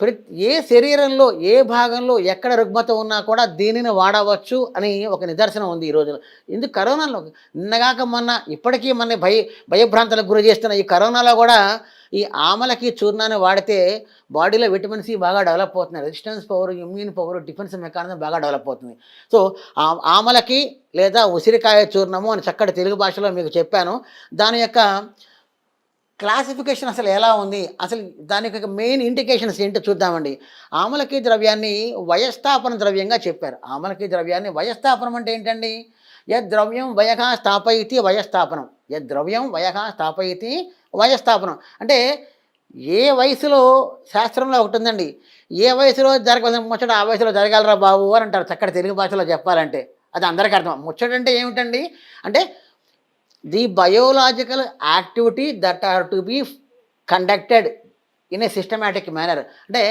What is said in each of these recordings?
ప్రతి ఏ శరీరంలో ఏ భాగంలో ఎక్కడ రుగ్మత ఉన్నా కూడా దీనిని వాడవచ్చు అని ఒక నిదర్శనం ఉంది ఈ రోజున. ఎందుకు కరోనాలో నిన్నగాక మొన్న ఇప్పటికీ మన భయ భయభ్రాంతలకు గురి చేస్తున్న ఈ కరోనాలో కూడా ఈ ఆమలకి చూర్ణాన్ని వాడితే బాడీలో విటమిన్ సి బాగా డెవలప్ అవుతున్నాయి resistance power immune power defence mechanism బాగా డెవలప్ అవుతుంది. సో ఆమలకి లేదా ఉసిరికాయ చూర్ణము అని చక్కటి తెలుగు భాషలో మీకు చెప్పాను. దాని యొక్క క్లాసిఫికేషన్ అసలు ఎలా ఉంది? అసలు దాని యొక్క మెయిన్ ఇండికేషన్స్ ఏంటో చూద్దామండి. ఆమలకి ద్రవ్యాన్ని వయస్థాపన ద్రవ్యంగా చెప్పారు. ఆమలకి ద్రవ్యాన్ని వయస్థాపనం అంటే ఏంటండి? యద్రవ్యం ద్రవ్యం వయక స్థాపయితి వయస్థాపనం యద్రవ్యం ద్రవ్యం వయక స్థాపయితి వయస్థాపనం అంటే ఏ వయసులో శాస్త్రంలో ఒకటి ఉందండి. ఏ వయసులో జరగవలసిన ముచ్చట ఆ వయసులో జరగాలరా బాబు అని అంటారు. చక్కటి తెలుగు భాషలో చెప్పాలంటే. అది అందరికీ అర్థం. ముచ్చట అంటే ఏమిటండి? అంటే the biological activity that are to be conducted in a systematic manner అంటే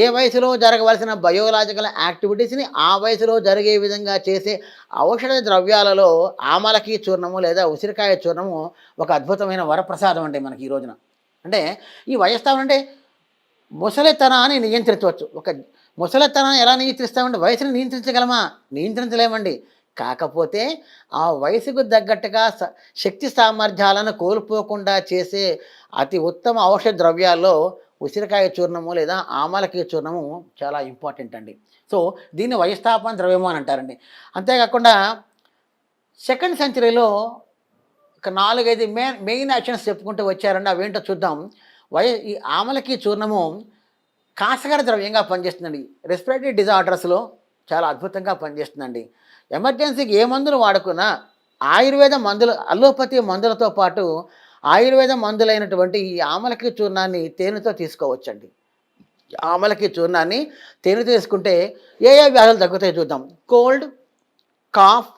ఏ వయసులో జరగవలసిన బయోలాజికల్ యాక్టివిటీస్ని ఆ వయసులో జరిగే విధంగా చేసే ఔషధ ద్రవ్యాలలో ఆమలకి చూర్ణము లేదా ఉసిరికాయ చూర్ణము ఒక అద్భుతమైన వరప్రసాదం అండి మనకి ఈ రోజున. అంటే ఈ వయస్థానం అంటే ముసలితనాన్ని నియంత్రించవచ్చు. ఒక ముసలితనాన్ని ఎలా నియంత్రిస్తామంటే వయసుని నియంత్రించగలమా? నియంత్రించలేమండి. కాకపోతే ఆ వయసుకు తగ్గట్టుగా శక్తి సామర్థ్యాలను కోల్పోకుండా చేసే అతి ఉత్తమ ఔషధ ద్రవ్యాల్లో ఉసిరికాయ చూర్ణము లేదా ఆమలకాయ చూర్ణము చాలా ఇంపార్టెంట్ అండి. సో దీన్ని వయస్థాపన ద్రవ్యము అని అంటారండి. అంతేకాకుండా సెకండ్ సెంచరీలో ఒక నాలుగైదు మెయిన్ మెయిన్ యాక్షన్స్ చెప్పుకుంటూ వచ్చారండి. అవేంటో చూద్దాం. వయ ఈ ఆమలకి చూర్ణము కాసగర ద్రవ్యంగా పనిచేస్తుందండి. రెస్పిరేటరీ డిజార్డర్స్లో చాలా అద్భుతంగా పనిచేస్తుందండి. ఎమర్జెన్సీకి ఏ మందులు వాడుకున్నా ఆయుర్వేద మందులు అల్లోపతి మందులతో పాటు ఆయుర్వేద మందులైనటువంటి ఈ ఆమలకి చూర్ణాన్ని తేనెతో తీసుకోవచ్చండి. ఆమలకి చూర్ణాన్ని తేనె తీసుకుంటే ఏ ఏ వ్యాధులు తగ్గుతాయి చూద్దాం. Cold cough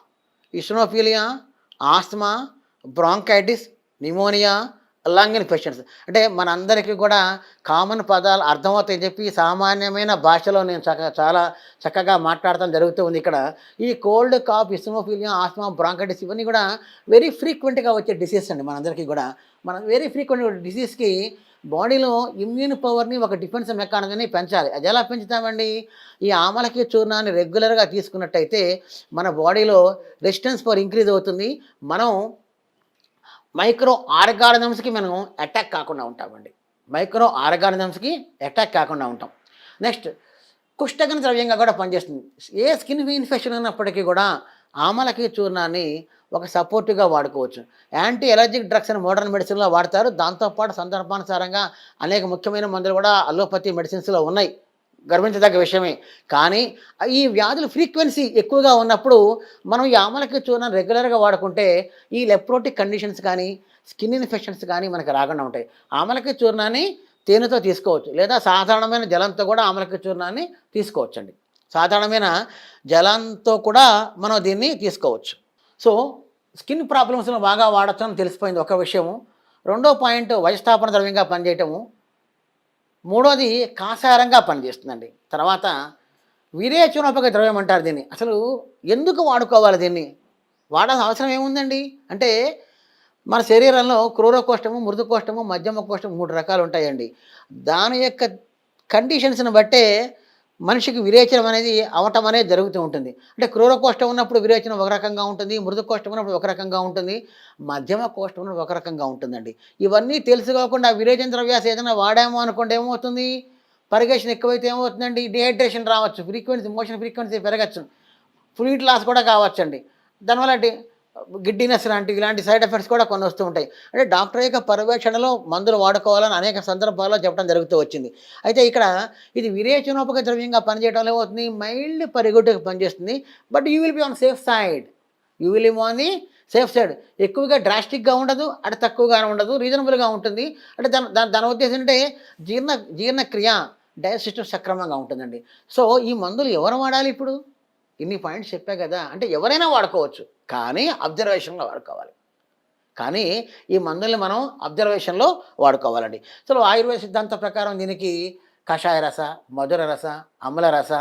eosinophilia asthma bronchitis pneumonia lung questions అంటే మనందరికీ కూడా కామన్ పదాలు అర్థమవుతాయని చెప్పి సామాన్యమైన భాషలో నేను చక్క చాలా చక్కగా మాట్లాడటం జరుగుతూ ఉంది ఇక్కడ. ఈ cold cough eosinophilia asthma bronchitis ఇవన్నీ కూడా వెరీ ఫ్రీక్వెంట్గా వచ్చే డిసీజ్ అండి మనందరికీ కూడా. మనం వెరీ ఫ్రీక్వెంట్ డిసీజ్కి బాడీలో ఇమ్యూన్ పవర్ని ఒక డిఫెన్స్ మెకానిజంని పెంచాలి. అది ఎలా పెంచుతామండి? ఈ ఆమలకి చూర్ణాన్ని రెగ్యులర్గా తీసుకున్నట్టయితే మన బాడీలో రెసిస్టెన్స్ పవర్ ఇంక్రీజ్ అవుతుంది. మనం మైక్రో ఆర్గానిజమ్స్కి మనం అటాక్ కాకుండా ఉంటామండి. మైక్రో ఆర్గానిజమ్స్కి అటాక్ కాకుండా ఉంటాం. నెక్స్ట్ కుష్టగన ద్రవ్యంగా కూడా పనిచేస్తుంది. ఏ స్కిన్ ఇన్ఫెక్షన్ ఉన్నప్పటికీ కూడా ఆమలకి చూర్ణాన్ని ఒక సపోర్టివ్గా వాడుకోవచ్చు. యాంటీ ఎలర్జిక్ డ్రగ్స్ అని మోడర్న్ మెడిసిన్లో వాడతారు. దాంతోపాటు సందర్భానుసారంగా అనేక ముఖ్యమైన మందులు కూడా అలోపతి మెడిసిన్స్లో ఉన్నాయి. గర్వించదగ్గ విషయమే. కానీ ఈ వ్యాధుల ఫ్రీక్వెన్సీ ఎక్కువగా ఉన్నప్పుడు మనం ఈ ఆమలకి చూర్ణం రెగ్యులర్గా వాడుకుంటే ఈ లెప్రోటిక్ కండిషన్స్ కానీ స్కిన్ ఇన్ఫెక్షన్స్ కానీ మనకు రాకుండా ఉంటాయి. ఆమలకి చూర్ణాన్ని తేనెతో తీసుకోవచ్చు. లేదా సాధారణమైన జలంతో కూడా ఆమలకి చూర్ణాన్ని తీసుకోవచ్చండి. సాధారణమైన జలంతో కూడా మనం దీన్ని తీసుకోవచ్చు. సో స్కిన్ ప్రాబ్లమ్స్ను బాగా వాడచ్చు అని తెలిసిపోయింది ఒక విషయము. రెండో పాయింట్ వయస్థాపన ద్రవ్యంగా పనిచేయటము. మూడోది కాసారంగా పనిచేస్తుందండి. తర్వాత విరేచనోపక ద్రవ్యం అంటారు దీన్ని. అసలు ఎందుకు వాడుకోవాలి దీన్ని? వాడాల్సిన అవసరం ఏముందండి? అంటే మన శరీరంలో క్రూరకోష్టము మృదుకోష్టము మధ్యమ కోష్టము మూడు రకాలు ఉంటాయండి. దాని యొక్క కండిషన్స్ని బట్టే మనిషికి విరేచనం అనేది అవటం అనేది జరుగుతూ ఉంటుంది. అంటే క్రూర కోష్టం ఉన్నప్పుడు విరేచనం ఒక రకంగా ఉంటుంది మృదు కోష్టం ఉన్నప్పుడు ఒక రకంగా ఉంటుంది మధ్యమ కోష్టం ఉన్నప్పుడు ఒక రకంగా ఉంటుందండి. ఇవన్నీ తెలుసుకోకుండా విరేచన ద్రవ్యాస ఏదైనా వాడామో అనుకోండి ఏమవుతుంది? పరిగేషన్ ఎక్కువైతే ఏమవుతుందండి? డిహైడ్రేషన్ రావచ్చు ఫ్రీక్వెన్సీ మోషన్ ఫ్రీక్వెన్సీ పెరగచ్చు ఫ్లూయిడ్ లాస్ కూడా కావచ్చండి. దానివల్ల గిడ్డినెస్ లాంటి ఇలాంటి సైడ్ ఎఫెక్ట్స్ కూడా కొన్ని వస్తూ ఉంటాయి. అంటే డాక్టర్ యొక్క పర్యవేక్షణలో మందులు వాడుకోవాలని అనేక సందర్భాల్లో చెప్పడం జరుగుతూ వచ్చింది. అయితే ఇక్కడ ఇది విరేచనోపక ద్రవ్యంగా పనిచేయడం ఏమవుతుంది మైల్డ్ పరిగొట్టుకు పనిచేస్తుంది. But you will be on safe side. You will be on the safe side. ఎక్కువగా డ్రాస్టిక్గా ఉండదు అటు తక్కువగా ఉండదు రీజనబుల్గా ఉంటుంది. అంటే దాని దాని దాని ఉద్దేశం అంటే జీర్ణ జీర్ణక్రియ డైజెస్టివ్ సక్రమంగా ఉంటుందండి. సో ఈ మందులు ఎవరు వాడాలి ఇప్పుడు? ఇన్ని పాయింట్స్ చెప్పా కదా అంటే ఎవరైనా వాడుకోవచ్చు కానీ అబ్జర్వేషన్లో వాడుకోవాలి. కానీ ఈ మందుల్ని మనం అబ్జర్వేషన్లో వాడుకోవాలండి. సో ఆయుర్వేద సిద్ధాంత ప్రకారం దీనికి కషాయ రస మధుర రస అమల రస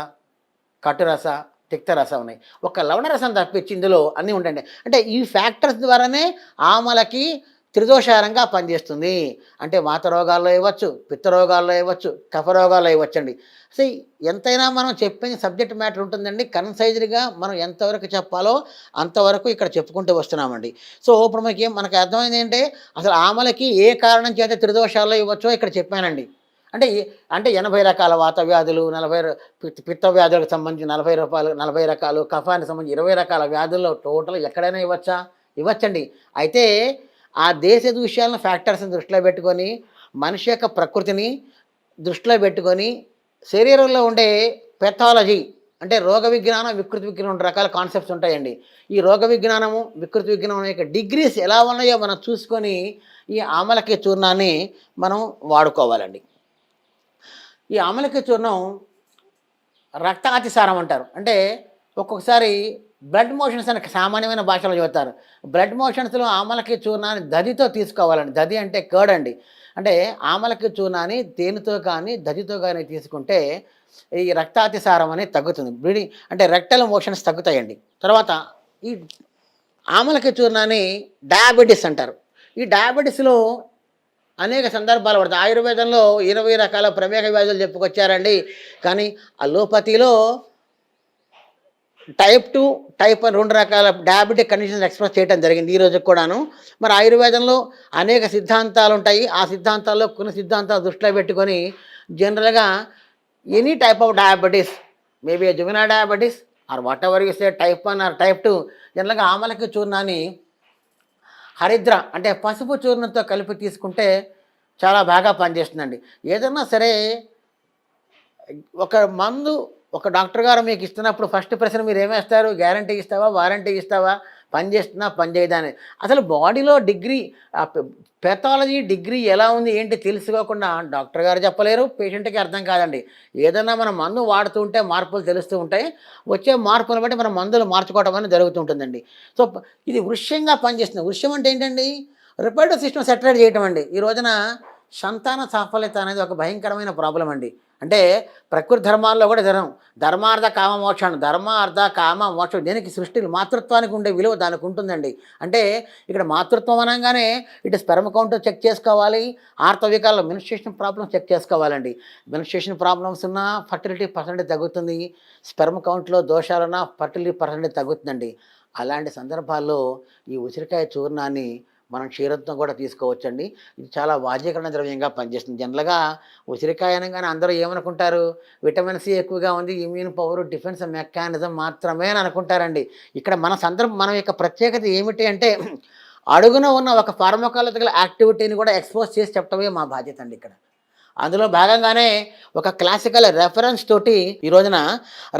కటురస తిక్త ఉన్నాయి. ఒక లవణ రసం తప్పించి ఇందులో అన్నీ ఉంటాయండి అంటే ఈ ఫ్యాక్టర్స్ ద్వారానే ఆమలకి త్రిదోషారంగా పనిచేస్తుంది. అంటే వాత రోగాల్లో ఇవ్వచ్చు పిత్త రోగాల్లో ఇవ్వచ్చు కఫ రోగాల్లో ఇవ్వచ్చండి సో ఎంతైనా మనం చెప్పిన సబ్జెక్ట్ మ్యాటర్ ఉంటుందండి. కన్సైజ్డ్గా మనం ఎంతవరకు చెప్పాలో అంతవరకు ఇక్కడ చెప్పుకుంటూ వస్తున్నామండి. సో ఇప్పుడు మనకి మనకు అర్థమైంది ఏంటంటే అసలు ఆమలకి ఏ కారణం చేత త్రిదోషాల్లో ఇవ్వచ్చో ఇక్కడ చెప్పానండి. అంటే అంటే ఎనభై రకాల వాత వ్యాధులు నలభై పిత్త- పిత్త వ్యాధులకు సంబంధించి నలభై రూపాయలు నలభై రకాలు కఫానికి సంబంధించి ఇరవై రకాల వ్యాధుల్లో టోటల్ ఎక్కడైనా ఇవ్వచ్చా? ఇవ్వచ్చండి. అయితే ఆ దేశ విషయాలను ఫ్యాక్టర్స్ని దృష్టిలో పెట్టుకొని మనిషి యొక్క ప్రకృతిని దృష్టిలో పెట్టుకొని శరీరంలో ఉండే పెథాలజీ అంటే రోగ విజ్ఞానం వికృతి విజ్ఞానం రెండు రకాల కాన్సెప్ట్స్ ఉంటాయండి. ఈ రోగ విజ్ఞానము వికృతి విజ్ఞానం యొక్క డిగ్రీస్ ఎలా ఉన్నాయో మనం చూసుకొని ఈ ఆమలకి చూర్ణాన్ని మనం వాడుకోవాలండి. ఈ ఆమలకి చూర్ణం రక్తాతిసారం అంటారు. అంటే ఒక్కొక్కసారి బ్లడ్ మోషన్స్ అని సామాన్యమైన భాషలో చెబుతారు. బ్లడ్ మోషన్స్లో ఆమలకి చూర్ణాన్ని దదితో తీసుకోవాలండి. దది అంటే కర్డ్ అండి అంటే ఆమలకి చూర్ణాన్ని తేనెతో కానీ దదితో కానీ తీసుకుంటే ఈ రక్తాతిసారం అనేది తగ్గుతుంది. బ్లీడింగ్ అంటే రెక్టల్ మోషన్స్ తగ్గుతాయండి. తర్వాత ఈ ఆమలకి చూర్ణాన్ని డయాబెటీస్ అంటారు. ఈ డయాబెటీస్లో అనేక సందర్భాలు పడతాయి. ఆయుర్వేదంలో ఇరవై రకాల ప్రమేహ వ్యాధులు చెప్పుకొచ్చారండి. కానీ అలోపతిలో టైప్ టూ టైప్ రెండు రకాల డయాబెటిక్ కండిషన్స్ ఎక్స్ప్రెస్ చేయడం జరిగింది ఈ రోజు కూడాను. మరి ఆయుర్వేదంలో అనేక సిద్ధాంతాలు ఉంటాయి. ఆ సిద్ధాంతాల్లో కొన్ని సిద్ధాంతాలు దృష్టిలో పెట్టుకొని జనరల్గా any type of diabetes maybe juvenile diabetes or whatever you type one or type two జనరల్గా ఆమలకి చూర్ణాన్ని హరిద్ర అంటే పసుపు చూర్ణంతో కలిపి తీసుకుంటే చాలా బాగా పనిచేస్తుందండి. ఏదన్నా సరే ఒక మందు ఒక డాక్టర్ గారు మీకు ఇస్తున్నప్పుడు ఫస్ట్ ప్రశ్న మీరు ఏమేస్తారు? గ్యారంటీ ఇస్తావా? వారంటీ ఇస్తావా? పని చేస్తున్నా పని చేయదా అని. అసలు బాడీలో డిగ్రీ పెథాలజీ డిగ్రీ ఎలా ఉంది ఏంటి తెలుసుకోకుండా డాక్టర్ గారు చెప్పలేరు పేషెంట్కి అర్థం కాదండి. ఏదైనా మనం మందు వాడుతూ ఉంటే మార్పులు తెలుస్తూ ఉంటాయి. వచ్చే మార్పులను బట్టి మనం మందులు మార్చుకోవడం అనేది జరుగుతుంటుందండి సో ఇది వృష్యంగా పనిచేస్తుంది. వృష్యం అంటే ఏంటండి? రిపేటివ్ సిస్టమ్ సెటరేట్ చేయటం అండి. ఈ రోజున సంతాన సాఫల్యత అనేది ఒక భయంకరమైన ప్రాబ్లం అండి. అంటే ప్రకృతి ధర్మాల్లో కూడా ధర్మం. ధర్మార్థ కామ మోక్షం ధర్మార్థ కామ మోక్షం దీనికి? సృష్టి మాతృత్వానికి ఉండే విలువ దానికి ఉంటుందండి. అంటే ఇక్కడ మాతృత్వం అనగానే ఇటు స్పెర్మ్ కౌంట్ చెక్ చేసుకోవాలి ఆర్తవికాల్లో మినిస్ట్రేషన్ ప్రాబ్లమ్స్ చెక్ చేసుకోవాలండి. మినిస్ట్రేషన్ ప్రాబ్లమ్స్ ఉన్నా ఫర్టిలిటీ పర్సెంటేజ్ తగ్గుతుంది స్పెర్మ్ కౌంట్లో దోషాలున్నా ఫర్టిలిటీ పర్సెంటేజ్ తగ్గుతుందండి. అలాంటి సందర్భాల్లో ఈ ఉసిరికాయ చూర్ణాన్ని మనం క్షీరత్వం కూడా తీసుకోవచ్చండి. ఇది చాలా వాజీకరణ ద్రవ్యంగా పనిచేస్తుంది. జనరల్గా ఉసిరికాయ అనగానే అందరూ ఏమనుకుంటారు? విటమిన్ సి ఎక్కువగా ఉంది ఇమ్యూన్ పవర్ డిఫెన్స్ మెకానిజం మాత్రమే అని అనుకుంటారండి. ఇక్కడ మన సందర్భం మన యొక్క ప్రత్యేకత ఏమిటి అంటే అడుగున ఉన్న ఒక ఫార్మకాలజికల్ యాక్టివిటీని కూడా ఎక్స్పోజ్ చేసి చెప్పడమే మా బాధ్యత అండి ఇక్కడ. అందులో భాగంగానే ఒక క్లాసికల్ రెఫరెన్స్ తోటి ఈ రోజున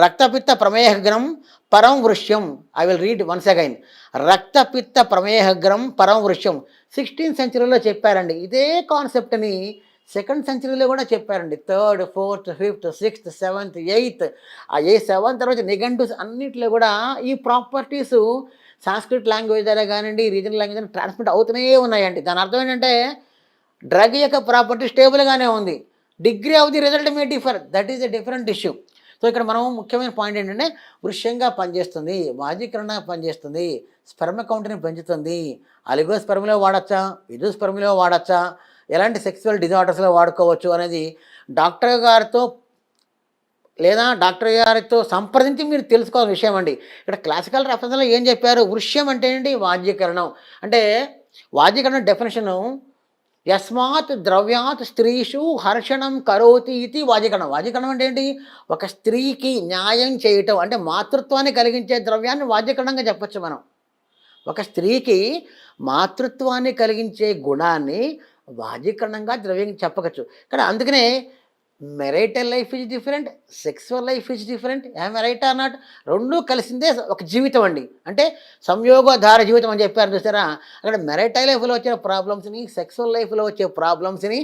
రక్తపిత్త ప్రమేహగ్రం పరం వృష్యం. I will read once again రక్తపిత్త ప్రమేహగ్రం పరం వృష్యం. సిక్స్టీన్త్ సెంచరీలో చెప్పారండి. ఇదే కాన్సెప్ట్ని సెకండ్ సెంచరీలో కూడా చెప్పారండి. Third fourth fifth sixth seventh eighth ఆ ఏ సెవెంత్ తర్వాత నిఘంటూస్ అన్నిట్లో కూడా ఈ ప్రాపర్టీస్ సాంస్క్రిట్ లాంగ్వేజ్ ద్వారా కానివ్వండి రీజనల్ లాంగ్వేజ్ ట్రాన్స్మిట్ అవుతూనే ఉన్నాయండి. దాని అర్థం ఏంటంటే డ్రగ్ యొక్క ప్రాపర్టీ స్టేబుల్గానే ఉంది. Degree of the result may differ. That is a different issue so ఇక్కడ మనం ముఖ్యమైన పాయింట్ ఏంటంటే వృష్యంగా పనిచేస్తుంది వాజీకరణ పనిచేస్తుంది స్పెర్మ కౌంట్ని పెంచుతుంది. అలిగో స్పెర్మిలో వాడచ్చా? ఇదు స్పెర్మిలో వాడచ్చా? ఎలాంటి సెక్సువల్ డిజార్డర్స్లో వాడుకోవచ్చు అనేది డాక్టర్ గారితో లేదా డాక్టర్ గారితో సంప్రదించి మీరు తెలుసుకోవాల్సిన విషయం అండి. ఇక్కడ క్లాసికల్ రెఫరెన్స్లో ఏం చెప్పారు? వృష్యం అంటే ఏంటి? వాద్యకరణం అంటే వాద్యకరణం డెఫినేషను యస్మాత్ ద్రవ్యాత్ స్త్రీషు హర్షణం కరోతి ఇది వాజికరణం. వాజికరణం అంటే ఏంటి? ఒక స్త్రీకి న్యాయం చేయటం అంటే మాతృత్వాన్ని కలిగించే ద్రవ్యాన్ని వాద్యకరణంగా చెప్పచ్చు మనం. ఒక స్త్రీకి మాతృత్వాన్ని కలిగించే గుణాన్ని వాజీకరణంగా ద్రవ్యం చెప్పవచ్చు ఇక్కడ అందుకనే marital life is different sexual life is different ఏం రైట్ ఆర్ నాట్ రెండూ కలిసిందే ఒక జీవితం అండి. అంటే సంయోగధార జీవితం అని చెప్పారు చూసారా? అక్కడ మెరైటల్ లైఫ్లో వచ్చే ప్రాబ్లమ్స్ని సెక్సువల్ లైఫ్లో వచ్చే ప్రాబ్లమ్స్ని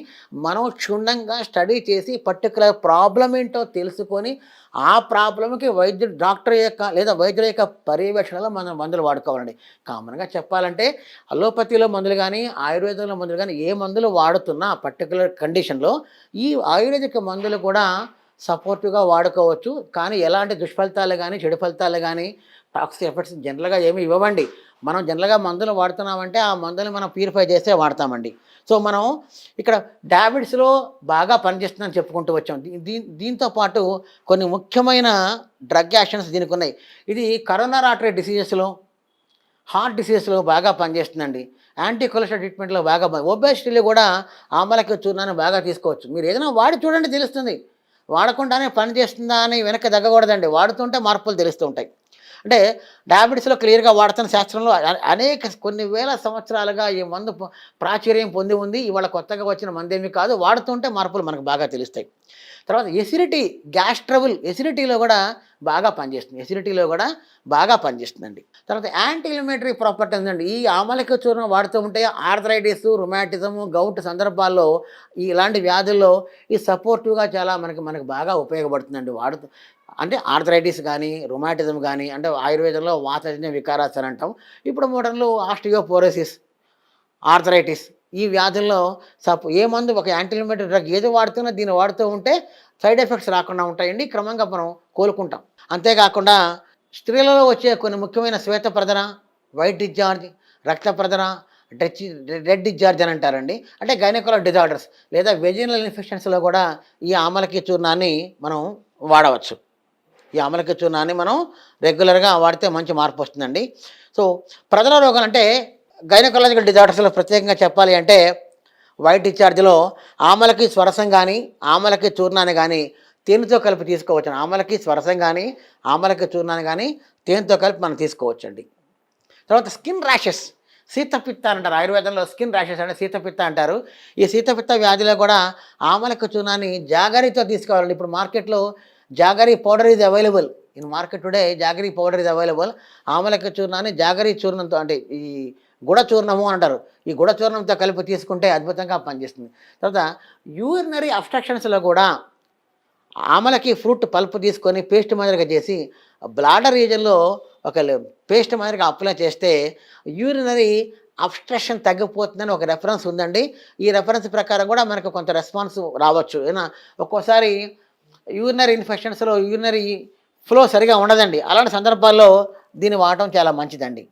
మనం క్షుణ్ణంగా స్టడీ చేసి పర్టికులర్ ప్రాబ్లం ఏంటో తెలుసుకొని ఆ ప్రాబ్లంకి వైద్యుడు డాక్టర్ యొక్క లేదా వైద్యుల యొక్క పర్యవేక్షణలో మనం మందులు వాడుకోవాలండి. కామన్గా చెప్పాలంటే అలోపతిలో మందులు కానీ ఆయుర్వేదంలో మందులు కానీ ఏ మందులు వాడుతున్నా పర్టికులర్ కండిషన్లో ఈ ఆయుర్వేదిక మందులు కూడా సపోర్టివ్గా వాడుకోవచ్చు. కానీ ఎలాంటి దుష్ఫలితాలు కానీ చెడు ఫలితాలు కానీ టాక్సిక్ ఎఫెక్ట్స్ జనరల్గా ఏమి ఇవ్వండి మనం జనరల్గా మందులు వాడుతున్నామంటే ఆ మందులు మనం ప్యూరిఫై చేస్తే వాడతామండి. సో మనం ఇక్కడ డయాబెటీస్లో బాగా పనిచేస్తుందని చెప్పుకుంటూ వచ్చాం. దీ- దీంతో పాటు కొన్ని ముఖ్యమైన డ్రగ్ యాక్షన్స్ దీనికి ఉన్నాయి. ఇది కరోనా రాటరీ డిసీజెస్లో హార్ట్ డిసీజెస్లో బాగా పనిచేస్తుందండి. యాంటీ కొలెస్ట్రాల్ ట్రీట్మెంట్లో బాగా ఒబేసిటీలో కూడా ఆమలకి చూర్ణాన్ని బాగా తీసుకోవచ్చు. మీరు ఏదైనా వాడి చూడండి తెలుస్తుంది. వాడకుండానే పని చేస్తుందా అని వెనక్కి తగ్గకూడదండి. వాడుతుంటే మార్పులు తెలుస్తూ ఉంటాయి. అంటే డయాబెటీస్లో క్లియర్గా వాడుతున్న శాస్త్రంలో అనేక కొన్ని వేల సంవత్సరాలుగా ఈ మందు ప్రాచుర్యం పొంది ఉంది. ఇవాళ కొత్తగా వచ్చిన మందేమి కాదు. వాడుతుంటే మార్పులు మనకు బాగా తెలుస్తాయి. తర్వాత ఎసిడిటీ గ్యాస్ ట్రబుల్ ఎసిడిటీలో కూడా బాగా పనిచేస్తుంది. ఎసిడిటీలో కూడా బాగా పనిచేస్తుందండి. తర్వాత యాంటీ ప్రాపర్టీ ఉందండి. ఈ ఆమలక చూర్ణం వాడుతూ ఉంటే ఆర్థరైటిస్ రొమాటిజము గౌట్ సందర్భాల్లో ఇలాంటి వ్యాధుల్లో ఈ సపోర్టివ్గా చాలా మనకి మనకు బాగా ఉపయోగపడుతుందండి. వాడుతూ అంటే ఆర్థరైటిస్ కానీ రొమాటిజం కానీ అంటే ఆయుర్వేదంలో వాతజన్య వికారాస్ అని అంటాం. ఇప్పుడు మోడర్న్లో ఆస్టియోపోరోసిస్ ఆర్థరైటిస్ ఈ వ్యాధుల్లో సప్ ఏ మందు ఒక యాంటీలిమేటరీ డ్రగ్ ఏది వాడుతున్నా దీన్ని వాడుతూ ఉంటే సైడ్ ఎఫెక్ట్స్ రాకుండా ఉంటాయండి. క్రమంగా మనం కోలుకుంటాం. అంతేకాకుండా స్త్రీలలో వచ్చే కొన్ని ముఖ్యమైన శ్వేత ప్రదన వైట్ డిశ్చార్జ్ రక్త ప్రదన డెచ్ రెడ్ డిశ్చార్జ్ అని అంటారండి. అంటే గైనకోలో డిజార్డర్స్ లేదా వెజినల్ ఇన్ఫెక్షన్స్లో కూడా ఈ ఆమలకి చూర్ణాన్ని మనం వాడవచ్చు. ఈ ఆమలకి చూర్ణాన్ని మనం రెగ్యులర్గా వాడితే మంచి మార్పు వస్తుందండి. సో ప్రజల రోగాలు అంటే గైనకాలజికల్ డిజార్డర్స్లో ప్రత్యేకంగా చెప్పాలి అంటే వైట్ డిశ్చార్జ్లో ఆమలకి స్వరసం కానీ ఆమలకి చూర్ణాన్ని కానీ తేనెతో కలిపి తీసుకోవచ్చు. ఆమలకి స్వరసం కానీ ఆమలకి చూర్ణాన్ని కానీ తేనెతో కలిపి మనం తీసుకోవచ్చండి. తర్వాత స్కిన్ ర్యాషెస్ శీతపిత్త అంటారు. ఆయుర్వేదంలో స్కిన్ ర్యాషెస్ అంటే శీతపిత్త అంటారు. ఈ శీతపిత్త వ్యాధిలో కూడా ఆమలక చూర్ణాన్ని జాగరితో తీసుకోవాలండి. ఇప్పుడు మార్కెట్లో jaggery powder is available in market today jaggery powder is available ఆమలక చూర్ణాన్ని జాగరి చూర్ణంతో అంటే ఈ గుడ చూర్ణము అంటారు. ఈ గుడ చూర్ణంతో కలిపి తీసుకుంటే అద్భుతంగా పనిచేస్తుంది. తర్వాత యూరినరీ అబ్స్ట్రక్షన్స్లో కూడా ఆమలకి ఫ్రూట్ పల్ప్ తీసుకొని పేస్ట్ మాదిరిగా చేసి బ్లాడర్ రీజన్లో ఒక పేస్ట్ మాదిరిగా అప్లై చేస్తే యూరినరీ అబ్స్ట్రక్షన్ తగ్గిపోతుందని ఒక రెఫరెన్స్ ఉందండి. ఈ రెఫరెన్స్ ప్రకారం కూడా మనకు కొంత రెస్పాన్స్ రావచ్చు. ఏనా? ఒక్కోసారి యూరినరీ ఇన్ఫెక్షన్స్లో యూరినరీ ఫ్లో సరిగా ఉండదండి. అలాంటి సందర్భాల్లో దీన్ని వాడటం చాలా మంచిదండి.